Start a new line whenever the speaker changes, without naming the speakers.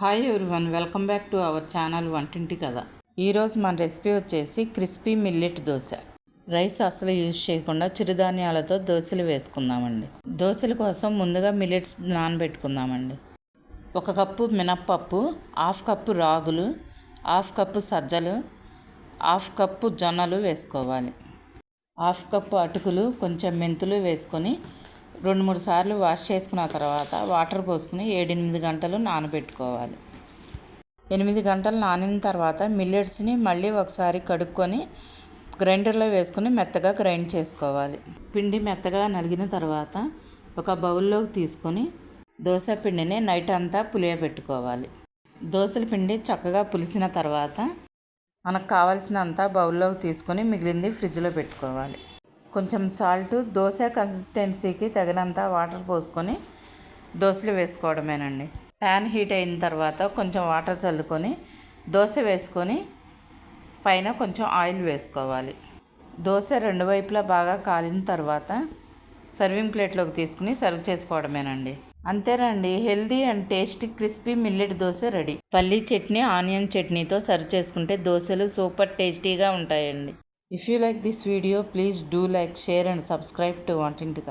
Hi everyone welcome back to our channel వంటింటి కదా ఈరోజు మన రెసిపీ వచ్చేసి క్రిస్పీ మిల్లెట్ దోశ. రైస్ అసలు యూజ్ చేయకుండా చిరుధాన్యాలతో దోశలు వేసుకుందామండి. దోశల కోసం ముందుగా మిల్లెట్స్ నానబెట్టుకుందామండి. ఒక కప్పు మినప్పప్పు హాఫ్ కప్పు రాగులు హాఫ్ కప్పు సజ్జలు హాఫ్ కప్పు జొన్నలు వేసుకోవాలి. హాఫ్ కప్పు అటుకులు కొంచెం మెంతులు వేసుకొని రెండు మూడు సార్లు వాష్ చేసుకున్న తర్వాత వాటర్ పోసుకుని ఏడెనిమిది గంటలు నానబెట్టుకోవాలి. ఎనిమిది గంటలు నానిన తర్వాత మిల్లెట్స్ని మళ్ళీ ఒకసారి కడుక్కొని గ్రైండర్లో వేసుకుని మెత్తగా గ్రైండ్ చేసుకోవాలి. పిండి మెత్తగా నలిగిన తర్వాత ఒక బౌల్లోకి తీసుకొని దోశ పిండిని నైట్ అంతా పులియబెట్టుకోవాలి. దోశల పిండి చక్కగా పులిసిన తర్వాత మనకు కావాల్సినంత బౌల్లోకి తీసుకొని మిగిలింది ఫ్రిడ్జ్లో పెట్టుకోవాలి. కొంచెం సాల్ట్ దోశ కన్సిస్టెన్సీకి తగినంత వాటర్ పోసుకొని దోశలు వేసుకోవడమేనండి. ప్యాన్ హీట్ అయిన తర్వాత కొంచెం వాటర్ చల్లుకొని దోశ వేసుకొని పైన కొంచెం ఆయిల్ వేసుకోవాలి. దోశ రెండు వైపులా బాగా కాలిన తర్వాత సర్వింగ్ ప్లేట్లోకి తీసుకుని సర్వ్ చేసుకోవడమేనండి. అంతేనండి healthy and tasty crispy millet dosa ready. పల్లీ చట్నీ ఆనియన్ చట్నీతో సర్వ్ చేసుకుంటే దోశలు సూపర్ టేస్టీగా ఉంటాయండి. If you like this video, please do like, share and subscribe to Wanting to